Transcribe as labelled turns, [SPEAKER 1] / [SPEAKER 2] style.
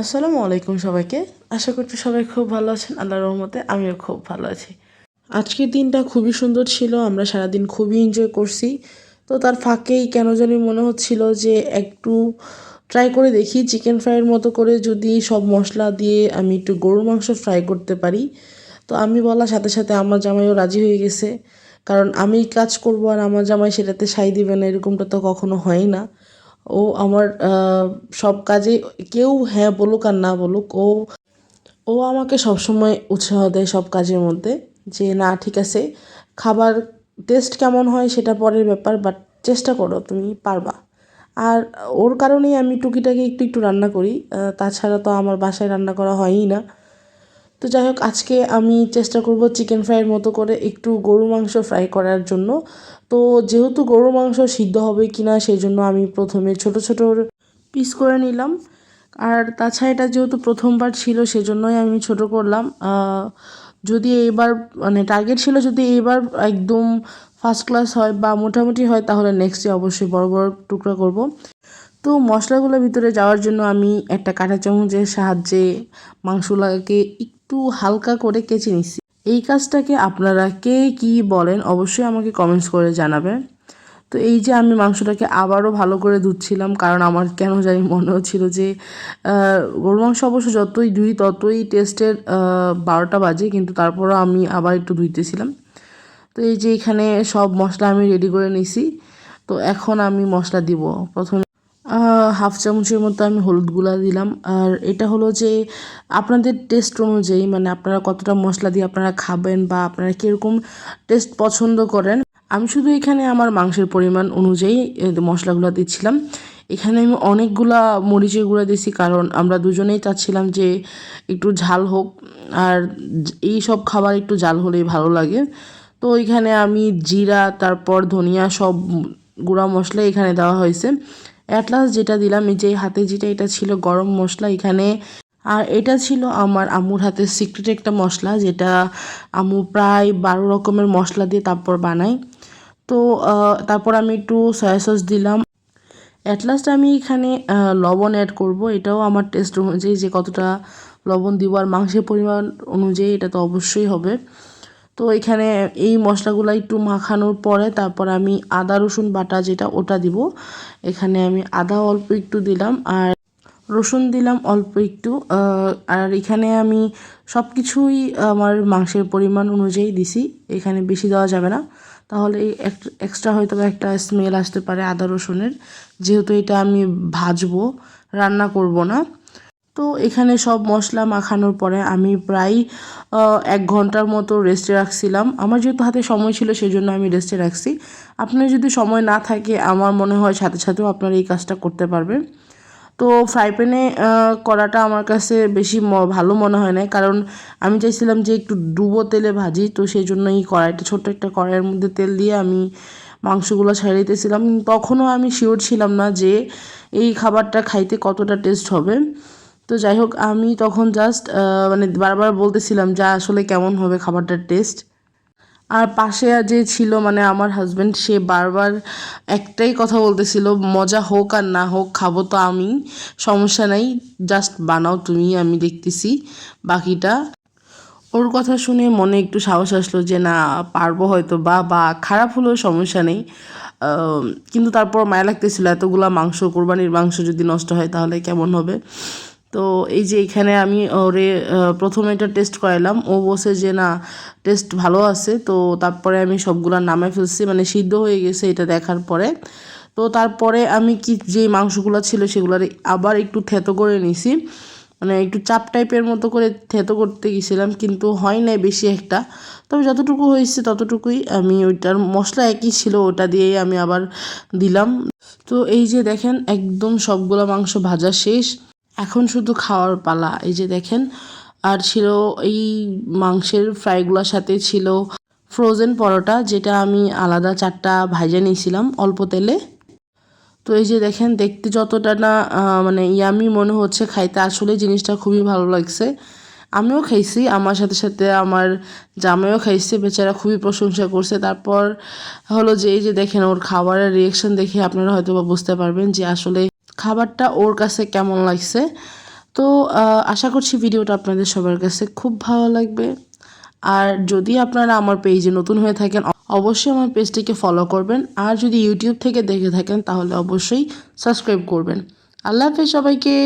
[SPEAKER 1] আসসালামু আলাইকুম সবাইকে। আশা করছি সবাই খুব ভালো আছেন, আল্লাহর রহমতে আমিও খুব ভালো আছি। আজকের দিনটা খুবই সুন্দর ছিল, আমরা সারাদিন খুবই এনজয় করছি। তো তার ফাঁকেই কেন জানি মনে হচ্ছিল যে একটু ট্রাই করে দেখি চিকেন ফ্রাইয়ের মতো করে যদি সব মশলা দিয়ে আমি একটু গরুর মাংস ফ্রাই করতে পারি। তো আমি বলার সাথে সাথে আমার জামাইও রাজি হয়ে গেছে। কারণ আমি কাজ করব আর আমার জামাই সেটাতে সাই দিবে না, এরকমটা তো কখনো হয় না। ও আমার সব কাজে কেউ হ্যাঁ বলুক আর না বলুক, ও ও আমাকে সবসময় উৎসাহ দেয় সব কাজের মধ্যে যে না, ঠিক আছে, খাবার টেস্ট কেমন হয় সেটা পরের ব্যাপার বাট চেষ্টা করো, তুমি পারবা। আর ওর কারণেই আমি টুকিটাকি একটু একটু রান্না করি তাছাড়া তো আমার বাসায় রান্না করা হয়ই না। তো যাই হোক, আজকে আমি চেষ্টা করব চিকেন ফ্রাইয়ের মতো করে একটু গরু মাংস ফ্রাই করার জন্য। তো যেহেতু গরুর মাংস সিদ্ধ হবে কি না সেই জন্য আমি প্রথমে ছোট ছোট পিস করে নিলাম। আর তাছাড়া এটা যেহেতু প্রথমবার ছিল সেজন্যই আমি ছোট করলাম। যদি এইবার মানে টার্গেট ছিল যদি এইবার একদম ফার্স্ট ক্লাস হয় বা মোটামুটি হয়, তাহলে নেক্সটে অবশ্যই বড় বড় টুকরা করব। তো মশলাগুলোর ভিতরে যাওয়ার জন্য আমি একটা কাঁটা চামচের সাহায্যে মাংসগুলোকে একটু হালকা করে কেচে নিচ্ছি। এই কাজটাকে আপনারা কে কি বলেন অবশ্যই আমাকে কমেন্টস করে জানাবেন। তো এই যে আমি মাংসটাকে আবারও ভালো করে ধুচ্ছিলাম, কারণ আমার কেন জানি মনে হচ্ছিল যে গরু মাংস অবশ্য যতই ধুই ততই টেস্টের বারোটা বাজে, কিন্তু তারপরও আমি আবার একটু ধুইতেছিলাম। তো এই যে এখানে সব মশলা আমি রেডি করে নিছি। তো এখন আমি মশলা দিব। প্রথমে হাফ চামচের মতো আমি হলুদ গুঁড়া দিলাম। আর এটা হলো যে আপনাদের টেস্ট অনুযায়ী মানে আপনারা কতটা মশলা দিয়ে আপনারা খাবেন বা আপনারা কীরকম টেস্ট পছন্দ করেন। আমি শুধু এখানে আমার মাংসের পরিমাণ অনুযায়ী মশলাগুলো দিচ্ছিলাম। এখানে আমি অনেকগুলা মরিচের গুঁড়া দিয়েছি, কারণ আমরা দুজনেই চাচ্ছিলাম যে একটু ঝাল হোক, আর এই সব খাবার একটু ঝাল হলেই ভালো লাগে। তো এখানে আমি জিরা, তারপর ধনিয়া সব গুঁড়া মশলা এখানে দেওয়া হয়েছে। অ্যাট লাস্ট যেটা দিলাম, এই যে হাতে যেটা, এটা ছিল গরম মশলা এখানে। আর এটা ছিল আমার আম্মুর হাতের সিক্রেট একটা মশলা, যেটা আম্মু প্রায় বারো রকমের মশলা দিয়ে তারপর বানাই তো তারপর আমি একটু সয়া সস দিলাম। অ্যাট লাস্ট আমি এখানে লবণ অ্যাড করব। এটাও আমার টেস্ট অনুযায়ী যে কতটা লবণ দিব আর মাংসের পরিমাণ অনুযায়ী এটা তো অবশ্যই হবে। তো এখানে এই মশলাগুলো একটু মাখানোর পরে তারপর আমি আদা, রসুন বাটা যেটা ওটা দিব। এখানে আমি আদা অল্প একটু দিলাম আর রসুন দিলাম অল্প একটু। আর এখানে আমি সব কিছুই আমার মাংসের পরিমাণ অনুযায়ী দিছি। এখানে বেশি দেওয়া যাবে না। তাহলে এই এক্সট্রা হয়তো একটা স্মেল আসতে পারে আদা, রসুনের। যেহেতু এটা আমি ভাজবো, রান্না করব না। তো এখানে সব মশলা মাখানোর পরে আমি প্রায় এক ঘণ্টার মতো রেস্টে রাখছিলাম। আমার যেহেতু হাতে সময় ছিল সেই জন্য আমি রেস্টে রাখছি। আপনার যদি সময় না থাকে, আমার মনে হয় সাথে সাথেও আপনারা এই কাজটা করতে পারবেন। তো ফ্রাই প্যানে করাটা আমার কাছে বেশি ভালো মনে হয় না কারণ আমি চাইছিলাম যে একটু ডুবো তেলে ভাজি, তো সেই জন্য এই কড়াইটা, ছোট্ট একটা কড়াইয়ের মধ্যে তেল দিয়ে আমি মাংসগুলো ছাড়িয়ে দিতেছিলাম। তখনও আমি শিওর ছিলাম না যে এই খাবারটা খাইতে কতটা টেস্ট হবে। তো যাই হোক, আমি তখন জাস্ট মানে বারবার বলতেছিলাম যা আসলে কেমন হবে খাবারটার টেস্ট আর পাশে যে ছিল মানে আমার হাজব্যান্ড সে বারবার একটাই কথা বলতেছিল, মজা হোক আর না হোক, খাব তো আমি, সমস্যা নাই জাস্ট বানাও তুমি, আমি দেখতেছি, বাকিটা। ওর কথা শুনে মনে একটু সাহস আসলো যে না, পারব হয়তো বা বা খারাপ হলেও সমস্যা নেই। কিন্তু তারপর মায়া লাগতেছিল, এতগুলা মাংস, কোরবানির মাংস যদি নষ্ট হয় তাহলে কেমন হবে? তো এই যে এখানে আমি ওরে প্রথমে এটা টেস্ট করাইলাম। ও বসে যে, না টেস্ট ভালো আছে। তো তারপরে আমি সবগুলা নামে ফেলছি মানে সিদ্ধ হয়ে গেছে এটা দেখার পরে। তো তারপরে আমি কি যে মাংসগুলো ছিল সেগুলোর আবার একটু থেতো করে নিছি। মানে একটু চাপ টাইপের মতো করে থেতো করতে গেছিলাম, কিন্তু হয় নাই বেশি একটা। তবে যতটুকু হয়েছে ততটুকুই আমি ওইটার মশলা একই ছিল, ওটা দিয়েই আমি আবার দিলাম। তো এই যে দেখেন, একদম সবগুলো মাংস ভাজা শেষ। এখন শুধু খাওয়ার পালা। এই যে দেখেন, আর ছিল এই মাংসের ফ্রাইগুলোর সাথে ছিল ফ্রোজেন পরোটা, যেটা আমি আলাদা চারটা ভাজা নিয়েছিলাম অল্প তেলে। তো এই যে দেখেন, দেখতে যতটা না মানে ইয়ামি মনে হচ্ছে, খাইতে আসলে জিনিসটা খুবই ভালো লাগছে। আমিও খাইছি, আমার সাথে সাথে আমার জামাইও খাইছে, বেচারা খুবই প্রশংসা করছে। তারপর হলো যে, এই যে দেখেন, ওর খাবারের রিয়েকশন দেখে আপনারা হয়তো বুঝতে পারবেন যে আসলে খাবারটা ওর কাছে কেমন লাগছে? তো আশা করছি ভিডিওটা আপনাদের সবার কাছে খুব ভালো লাগবে। আর যদি আপনারা আমার পেজে নতুন হয়ে থাকেন, অবশ্যই আমার পেজটিকে ফলো করবেন। আর যদি ইউটিউব থেকে দেখে থাকেন, তাহলে অবশ্যই সাবস্ক্রাইব করবেন। আল্লাহ হাফেজ সবাইকে।